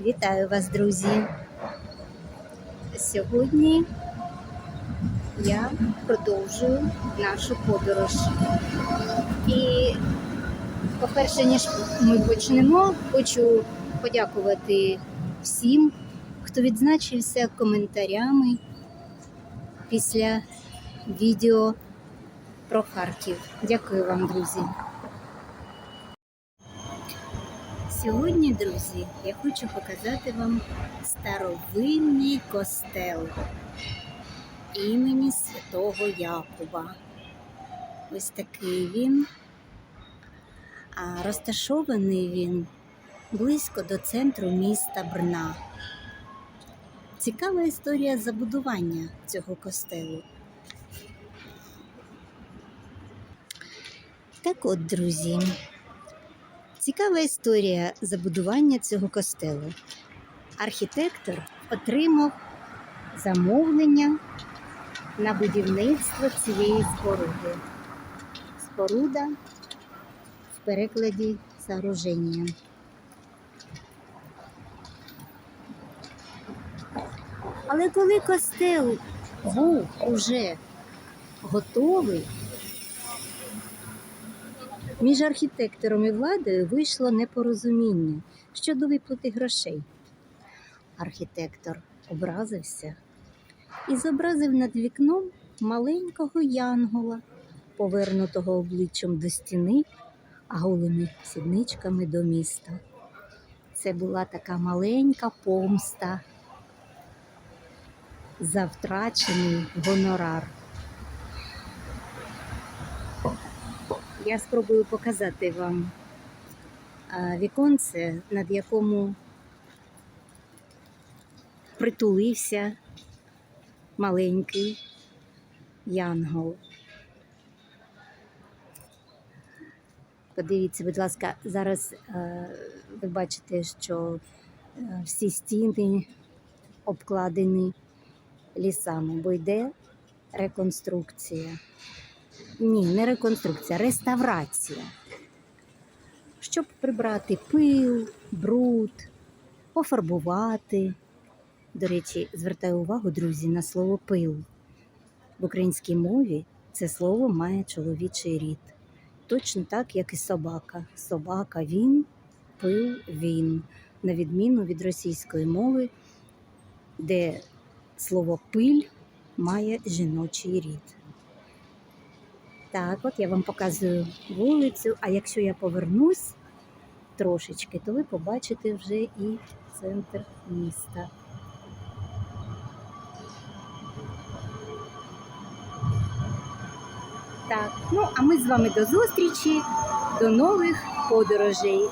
Вітаю вас, друзі! Сьогодні я продовжую нашу подорож. І, по-перше, ніж ми почнемо, хочу подякувати всім, хто відзначився коментарями після відео про Харків. Дякую вам, друзі. Сьогодні, друзі, я хочу показати вам старовинний костел імені Святого Якуба. Ось такий він. А розташований він близько до центру міста Брна. Цікава історія забудування цього костелу. Так от, друзі, Цікава історія забудування цього костелу. Архітектор отримав замовлення на будівництво цієї споруди. Споруда в перекладі сооруження. Але коли костел був уже готовий, між архітектором і владою вийшло непорозуміння щодо виплати грошей. Архітектор образився і зобразив над вікном маленького янгола, повернутого обличчям до стіни, а голими сідничками до міста. Це була така маленька помста за втрачений гонорар. Я спробую показати вам віконце, над якому притулився маленький янгол. Подивіться, будь ласка, зараз е, ви бачите, що е, всі стіни обкладені лісами, бо йде реконструкція. Ні, не реконструкція, реставрація. Щоб прибрати пил, бруд, пофарбувати. До речі, звертаю увагу, друзі, на слово пил. В українській мові це слово має чоловічий рід. Точно так, як і собака. Собака він, пил він. На відміну від російської мови, де слово пиль має жіночий рід. Так, от я вам показую вулицю, а якщо я повернусь трошечки, то ви побачите вже і центр міста. Так, ну а ми з вами до зустрічі, до нових подорожей.